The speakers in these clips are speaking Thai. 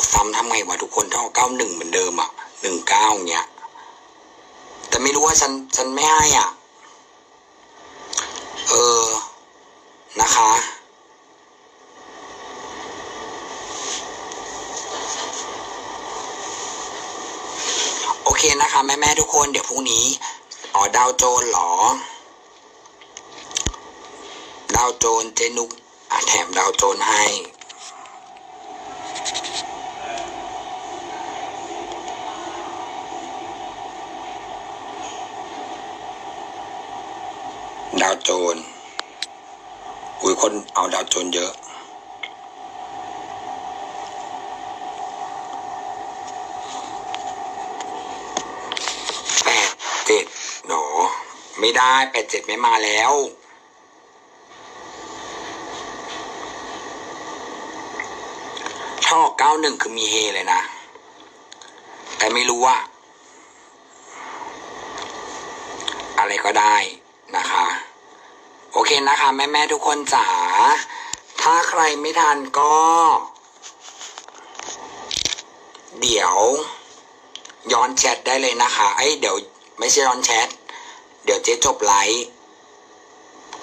อกซ้ำทำไงวะทุกคนถ้าออกเก้าหนึ่งเหมือนเดิมอะหนึ่งเก้าเงี้ย แต่ไม่รู้ว่าฉันฉันไม่ให้อะ เออ นะคะ โอเคนะคะ แม่แม่ทุกคนเดี๋ยวพรุ่งนี้อ๋อดาวโจนหรอ ดาวโจนเจนุกอะแถมดาวโจนให้ ดาวโจนอุ้ยคนเอาดาวโจนเยอะ แปดเจ็ดหนอ ไม่ได้แปดเจ็ดไม่มาแล้ว ถ้าออกเก้าหนึ่งคือมีเฮเลยนะ แต่ไม่รู้ว่า อะไรก็ได้นะคะ โอเคนะคะ แม่แม่ๆทุกคนจ๋า ถ้าใครไม่ทันก็ เดี๋ยว ย้อนแชทได้เลยนะคะเอ้เดี๋ยวไม่ใช่ย้อนแชท เดี๋ยวเจ๊จบไลฟ์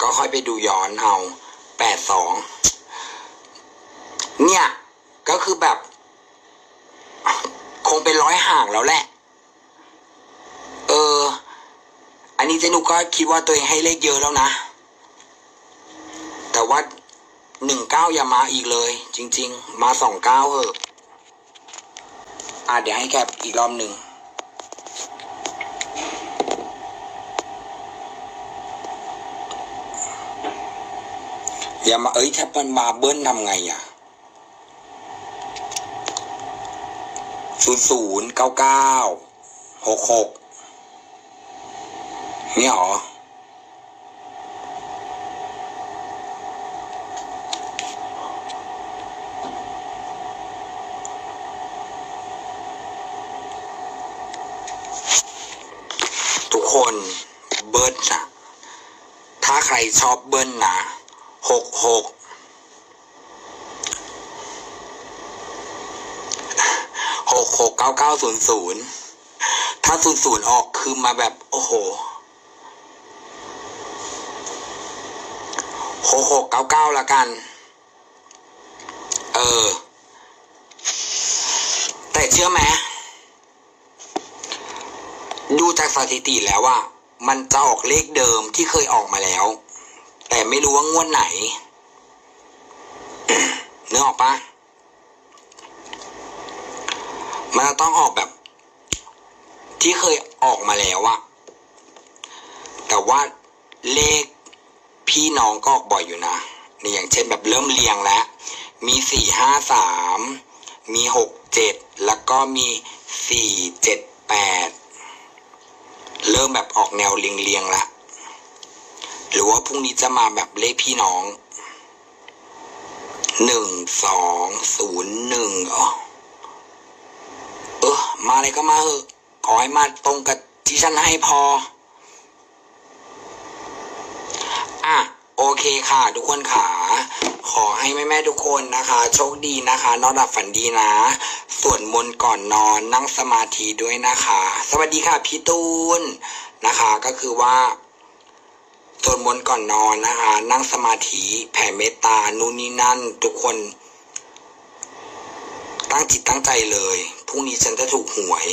ก็ค่อยไปดูย้อนเอาแปดสอง เนี่ย ก็คือแบบ คงเป็นร้อยห่างแล้วแหละ เออ อันนี้เจนุกก็คิดว่าตัวเองให้เลขเยอะแล้วนะ หนึ่งเก้าอย่ามาอีกเลย จริง ๆ มาสองเก้าเหอะอะเดี๋ยวให้แคปอีกรอบหนึ่งอย่ามาเอ้ยถ้ามันมาเบิ้ลทำไงอะศูนย์ศูนย์เก้าเก้าหกหกนี่หรอ คนเบิ้ลนะถ้าใครชอบเบิ้ลนะหกหกหกหกเก้าเก้าศูนย์ศูนย์ถ้าศูนย์ศูนย์ออกคือมาแบบ โอ้โหหกหกเก้าเก้าละกัน เออ แต่เชื่อไหม ดูจากสถิติแล้วว่า มันจะออกเลขเดิมที่เคยออกมาแล้ว แต่ไม่รู้ว่างวดไหนเนึกออกปะมันจะต้องออกแบบ ที่เคยออกมาแล้วอะแต่ว่าเลขพี่น้องก็ออกบ่อยอยู่นะนี่อย่างเช่นแบบเริ่มเรียงแล้ว มีสี่ห้าสาม มีหกเจ็ด แล้วก็มีสี่เจ็ดแปด เริ่มแบบออกแนวเลียงๆละหรือว่าพรุ่งนี้จะมาแบบเลขพี่น้องหนึ่งสองศูนย์หนึ่งอ๋อเออมาอะไรก็มาเถอะขอให้มาตรงกับที่ฉันให้พอะ โอ เคค่ะ ทุกคนขาขอให้แม่แม่ๆทุกคนนะคะ โชคดีนะคะ นอนหลับฝันดีนะส่วนมนต์ก่อนนอนนั่งสมาธิด้วยนะคะ สวัสดีค่ะพี่ตูนนะคะ ก็คือว่าสวดมนต์ก่อนนอนนะคะ นั่งสมาธิแผ่เมตตานู่นนี่นั่น ทุกคน ตั้งจิตตั้งใจเลยพรุ่งนี้ฉันจะถูกหวย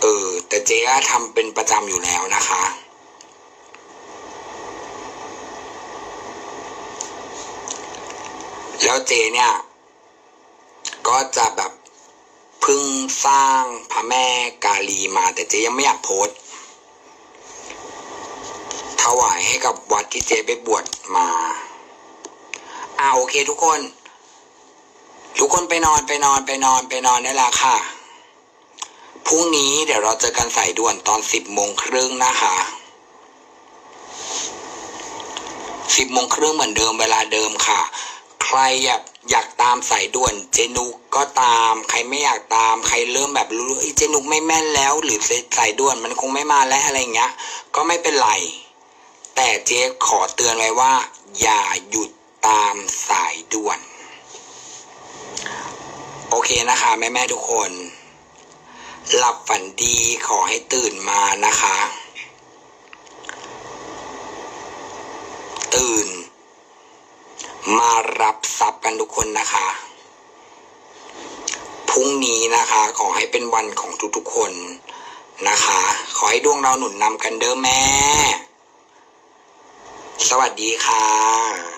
เออ แต่เจ๊ทำเป็นประจำอยู่แล้วนะคะ แล้วเจเนี่ย ก็จะแบบเพิ่งสร้างพระแม่กาลีมาแต่เจยังไม่อยากโพสถวายให้กับวัดที่เจไปบวชมาอ่าโอเคทุกคน ทุกคนไปนอนไปนอนไปนอนไปนอนได้แล้วค่ะพรุ่งนี้เดี๋ยวเราเจอกันสายด่วนตอนสิบโมงครึ่งนะคะสิบโมงครึ่งเหมือนเดิมเวลาเดิมค่ะ ใครอยากอยากตามสายด่วนเจนุกก็ตาม ใครไม่อยากตาม ใครเริ่มแบบรู้เอ้เจนุกไม่แม่นแล้ว หรือสายด่วนมันคงไม่มาแล้วอะไรเงี้ย ก็ไม่เป็นไร แต่เจ๊ขอเตือนไว้ว่า อย่าหยุดตามสายด่วน โอเคนะคะ แม่แม่ๆทุกคน หลับฝันดีขอให้ตื่นมานะคะ ตื่น มารับทรัพย์กันทุกคนนะคะ พรุ่งนี้นะคะ ขอให้เป็นวันของทุกๆคนนะคะ ขอให้ดวงเราหนุนนำกันเด้อแม่ สวัสดีค่ะ